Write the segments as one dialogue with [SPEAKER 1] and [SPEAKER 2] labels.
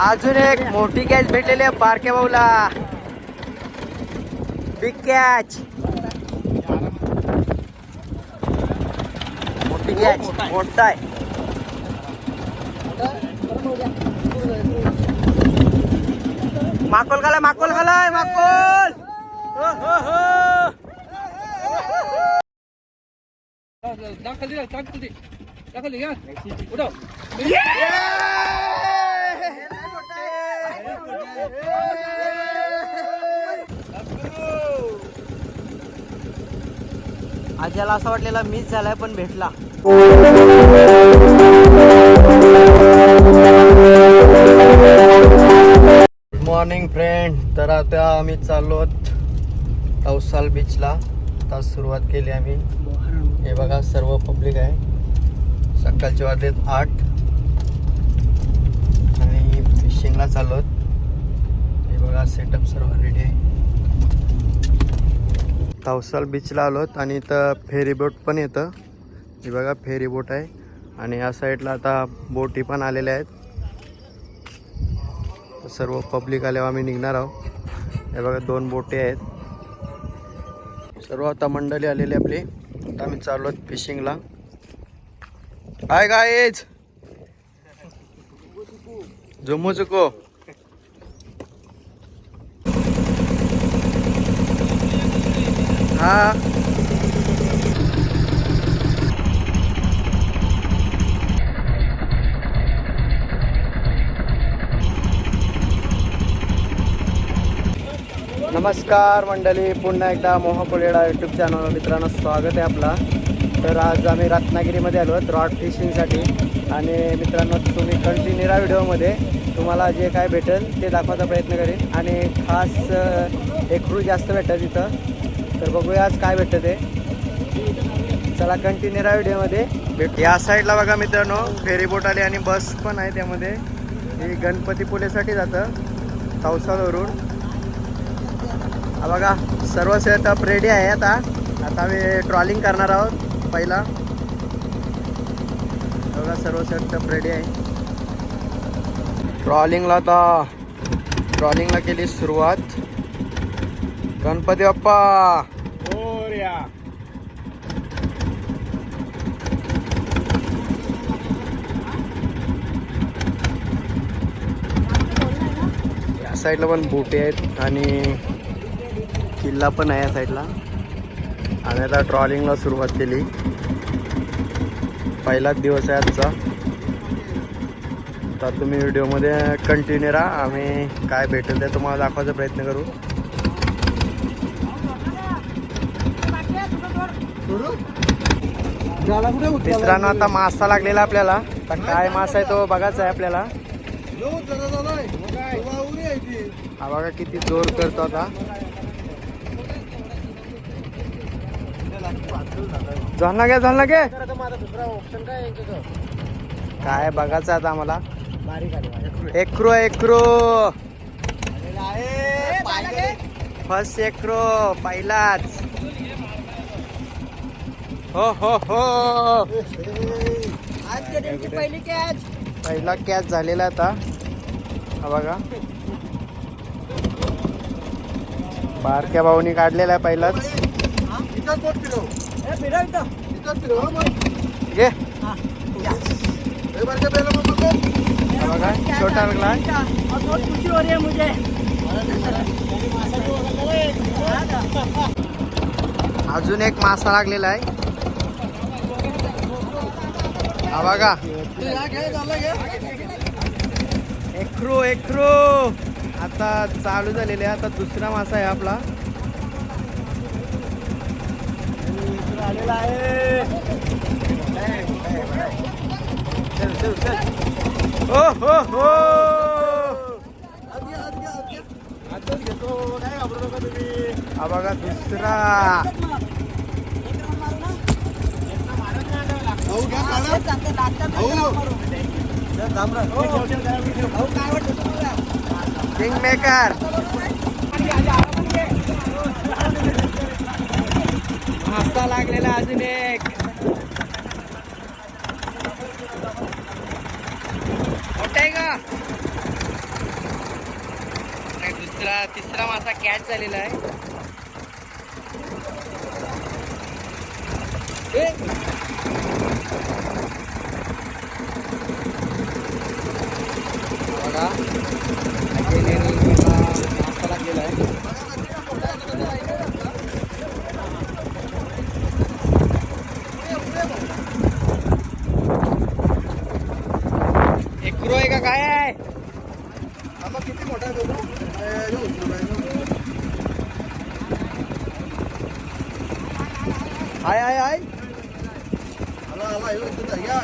[SPEAKER 1] अजून एक मोठी कॅच भेटलेली आहे बारक्या भाऊला. बिग कॅच मोठी कॅच मोठा आहे. माकोल खालाय माकोल खालाय माकोल. हो, हो, हो.
[SPEAKER 2] दाखल दाखल दे. दाखल उडव
[SPEAKER 1] आज याला असं वाटलेला मिस झालाय पण भेटला. गुड मॉर्निंग फ्रेंड तर आता आम्ही चाललो आहोत बीचला आता सुरुवात केली आम्ही. हे बघा सर्व पब्लिक आहे. सकाळचे वाजलेत आठ. आणि फिशिंगला चाललो आहोत. हे बघा सेटअप सर्व रेडी आहे. तावसाल बीचला आलोत आणि इथं फेरीबोट पण येतं. हे बघा फेरीबोट आहे. आणि या साईडला आता बोटी पण आलेल्या आहेत. सर्व पब्लिक आल्यावर आम्ही निघणार आहोत. हे बघा दोन बोटी आहेत. सर्व आता मंडळी आलेली आपली. आता आम्ही चाललो आहोत फिशिंगला काय एज जम्मू चुको. हा. नमस्कार मंडळी पुन्हा एकदा मोह यूट्यूब चॅनल मित्रांनो स्वागत आहे आपला. तर आज आम्ही रत्नागिरीमध्ये आलो आहोत रॉड फिशिंगसाठी आणि मित्रांनो तुम्ही कंटिन्यू राहा व्हिडिओमध्ये तुम्हाला जे काय भेटेल ते दाखवायचा प्रयत्न करेन. आणि खास एक क्रू जास्त भेटेल तिथं. तर बघूया आज काय भेटतं ते. चला कंटिन्यू राहा व्हिडिओमध्ये. भेट. या साईडला बघा मित्रांनो फेरी बोट आली आणि बस पण आहे त्यामध्ये. ही गणपतीपुलेसाठी जातं तवसालवरून हा बघा सर्व सेटअप रेडी आहे आता. आता आम्ही ट्रॉलिंग करणार आहोत पहिला. बघा सर्व सेटअप रेडी आहे. ट्रॉलिंगला आता ट्रॉलिंगला केली सुरुवात. गणपती बाप्पा! या साईडला पण बोटे आहेत आणि किल्ला पण आहे या साईडला. आणि आता ट्रॉलिंगला सुरुवात केली. पहिलाच दिवस आहे आजचा. तर तुम्ही व्हिडिओमध्ये कंटिन्यू राहा. आम्ही काय भेटेल ते तुम्हाला दाखवायचा प्रयत्न करू. मित्रांनो आता मासा लागलेला आपल्याला आता काय मासा आहे तो बघायचा आहे आपल्याला. हा बघा किती जोर करतो आता. झाला घ्या झाला घ्या काय बघायचं आता आम्हाला. एक्रो एक्रो फर्स्ट एक्रो पहिलाच. हो हो हो.
[SPEAKER 3] पहिली कॅच
[SPEAKER 1] पहिला कॅच झालेला आता. हा बघा. बारक्या भाऊनी काढलेला आहे पहिलाच. घे. हा बघा छोटा लागला
[SPEAKER 3] बहुत खुशी हो रही है मुझे.
[SPEAKER 1] अजून एक मासा लागलेला आहे. हा बघा. एक्रो एक्रो आता चालू झालेले आहे. आता दुसरा मासा आहे आपला. आलेला आहे हो हो हो. हा बघा दुसरा. किंग मेकर मासा लागलेला अजून एक. मोठा आहे का दुसरा तिसरा मासा कॅच झालेला आहे.
[SPEAKER 4] Thank you.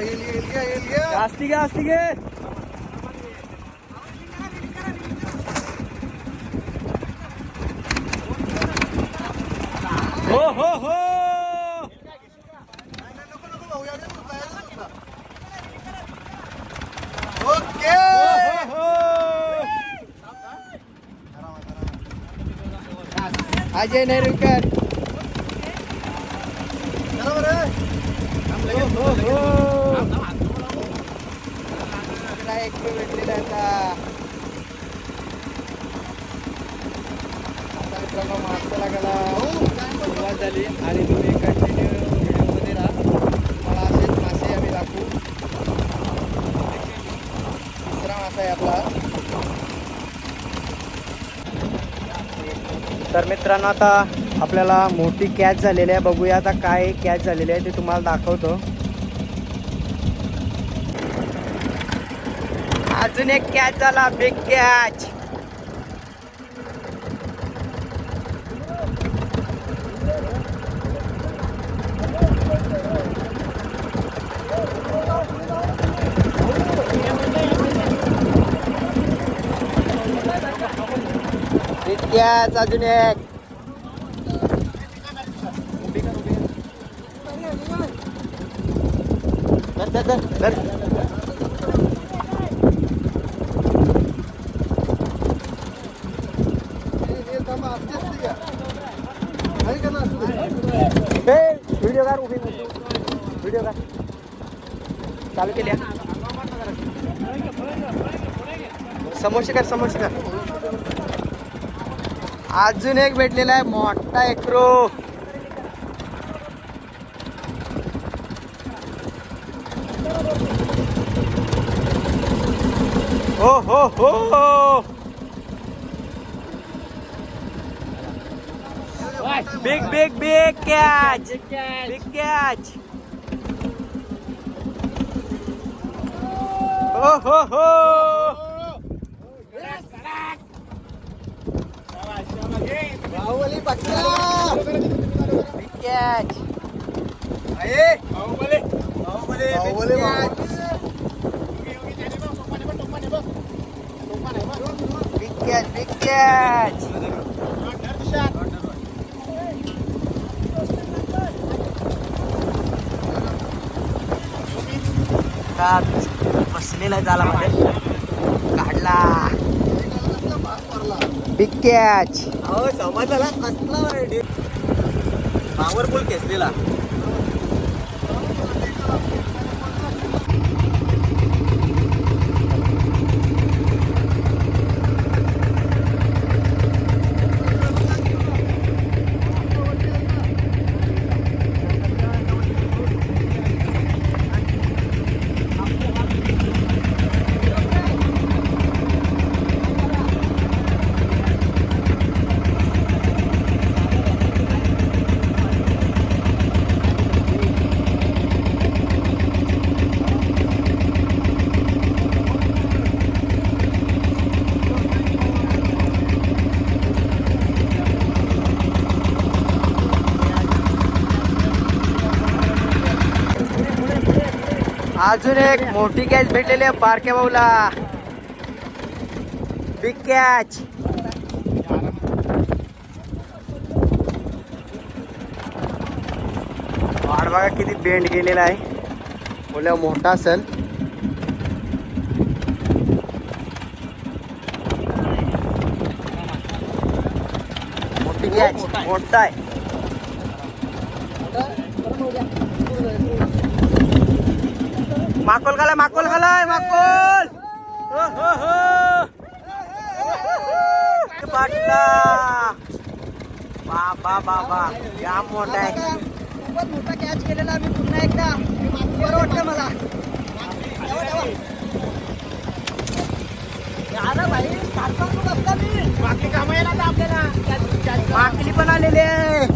[SPEAKER 4] या येईल येईल या येईल या
[SPEAKER 1] असती घे असती घे हो हो हो
[SPEAKER 4] ओके
[SPEAKER 1] अजय नेरुरकर
[SPEAKER 4] बरोबर आहे
[SPEAKER 1] हो हो तुला एक भेटलेला आता मित्रांनो मासा लागायला हो, सुरुवात झाली आणि तुम्ही कंटिन्यू व्हिडिओमध्ये राहा. मला असेच मासे आम्ही दाखवू. तिसरा मासा आहे आपला. तर मित्रांनो आता आपल्याला मोठी कॅच झालेली आहे. बघूया आता काय कॅच झालेली आहे ते तुम्हाला दाखवतो. अजून एक कॅच आला बिग कॅच बिग कॅच अजून एक. धर धर धर धर. व्हिडिओ काढ उभी व्हिडिओ काढ. चालू केल्या समोरशी कर समोरशी कर अजून एक भेटलेला आहे मोठा एकरो. हो हो हो. Big big big catch big catch हो हो हो
[SPEAKER 4] बाहुबली पकडा
[SPEAKER 1] big catch
[SPEAKER 4] Baahubali Baahubali
[SPEAKER 1] big catch big catch बसलेला झाला मध्ये काढला. बिग कॅच
[SPEAKER 4] अहो समाजाला कसला पॉवरफुल खेचलेला
[SPEAKER 1] अजून एक मोठी कॅच भेटलेली आहे बारक्या भाऊला. बिग कॅच वाढ बघा किती बेंड गेलेला आहे. बोल्या मोठा सन मोठी कॅच मोठा आहे. माकोल खालाय माकोल खालाय माकोल! हो, हो, हो. वाटला बाबा बाबा या मोठा आहे.
[SPEAKER 3] खूपच मोठा कॅच केलेला आम्ही पुन्हा एकदा. बरं वाटतं मला. मी बाकी कामं आपल्याला.
[SPEAKER 1] माकली पण आलेली आहे.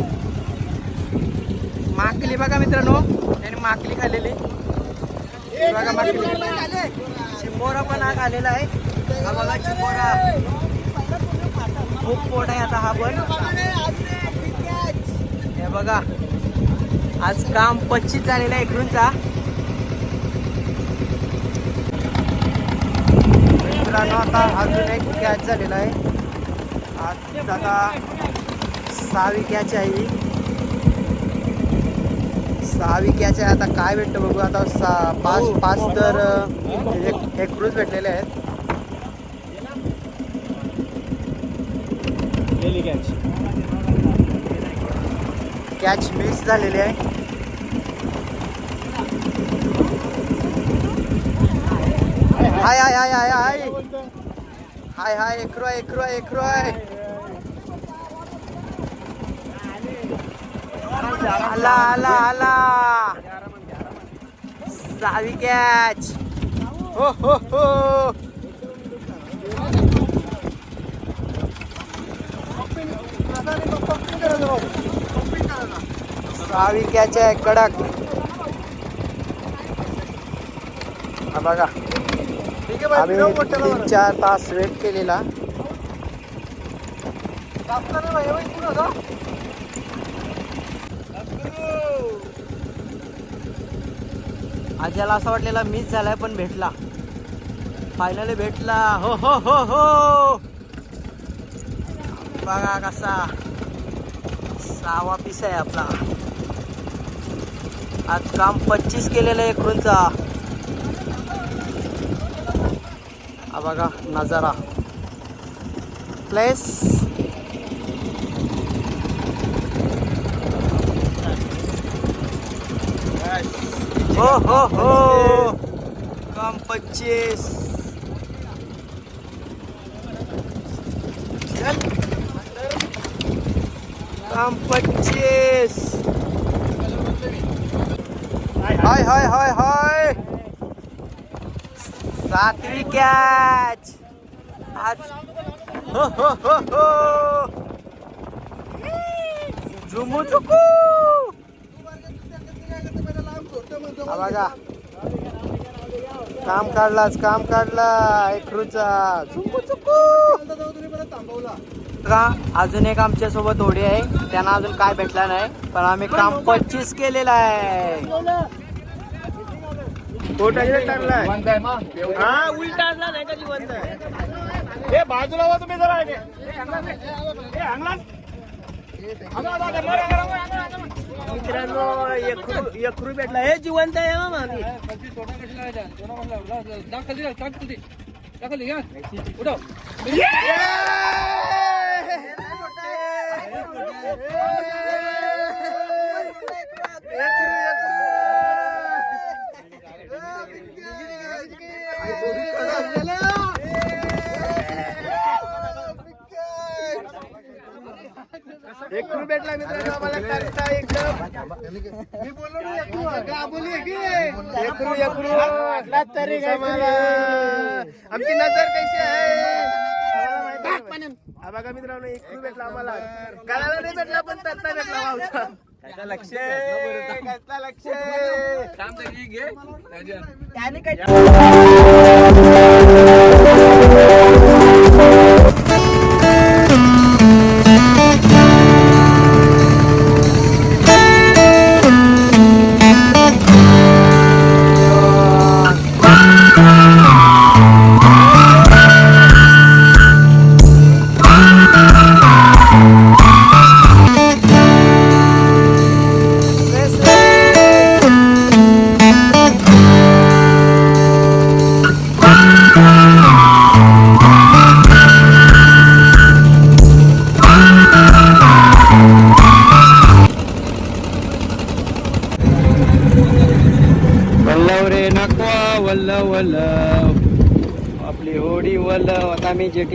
[SPEAKER 1] माकली बघा मित्रांनो त्याने माकली खाल्लेली. हे बघा चिंबोरा पण हा आलेला आहे. हा बघा चिंबोरा खूप पोट आहे आता हा पण. हे बघा. आज काम पच्चीस झालेलं आहे इकडूनचा. मित्रांनो आता अजून एक कॅच झालेला आहे. आज दादा सहावी कॅच आहे ही सहावी कॅच आहे आता काय भेटतं बघू. आता सहा पाच पाच तर एक एक क्रूज भेटलेले आहेत. कॅच मिस झालेली आहे. हाय हाय हाय हाय हाय. हाय हाय एकरो एकरो एकरो आहे आला आला आला. सहावी कॅच हो हो हो. सहावी कॅच आहे कडक. हा बघा. आम्ही तीन चार तास वेट केलेला. आज याला असं वाटलेला मिस झालाय पण भेटला. फायनली भेटला. हो हो हो हो. बघा कसा सहावा पीस आहे आपला. आज काम पच्चीस केलेलं आहे इकडूनचा हा बघा नजारा. प्लेस हो हो हो काम पच्चीस. काम पच्चीस. हाय हाय हाय हाय. सातवी कॅच आज हो हो हो हो. झुमू चुकू. हा बघा काम काढलाच काम काढला. एकरूचा झुमू चुकू का अजून एक आमच्यासोबत होडी आहे. त्यांना अजून काय भेटला नाही पण आम्ही काम पच्चीस केलेलं आहे. हा उलटा नाही का जिवंत
[SPEAKER 2] हे बाजूला तुम्ही जरा
[SPEAKER 1] मित्रांनो एकरू भेटला हे जिवंत आहे ना मामी
[SPEAKER 2] खालती उठव.
[SPEAKER 1] एकरू भेटला मित्रांनो आम्हाला करता एकदम
[SPEAKER 4] मी बोललो ना एकरू, का बोली आहे की?
[SPEAKER 1] एकरू एकरू भेटला तरी काय मला आमची नजर कशी आहे. हा बघा मित्रांनो एकरू भेटला आम्हाला गळाला नाही भेटला पण तत्ता भेटला भाऊचा त्याचा लक्ष लक्ष.
[SPEAKER 2] थांब तर घे.
[SPEAKER 3] त्याने काय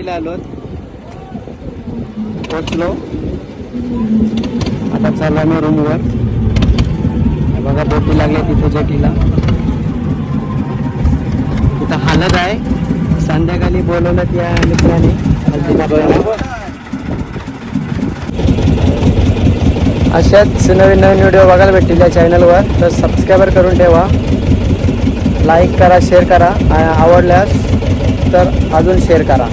[SPEAKER 1] वल्लव आलो आता पोचलो आता चालला मी रूमवर बघा बोटी लागल्या तिथे जेटीला. तिथं हालत आहे. संध्याकाळी बोलवलं त्या मित्राने. अशाच नवीन नवीन व्हिडिओ बघायला भेटतील या चॅनलवर तर सबस्क्राईबर करून ठेवा. लाईक करा शेअर करा. आवडल्यास तर अजून शेअर करा.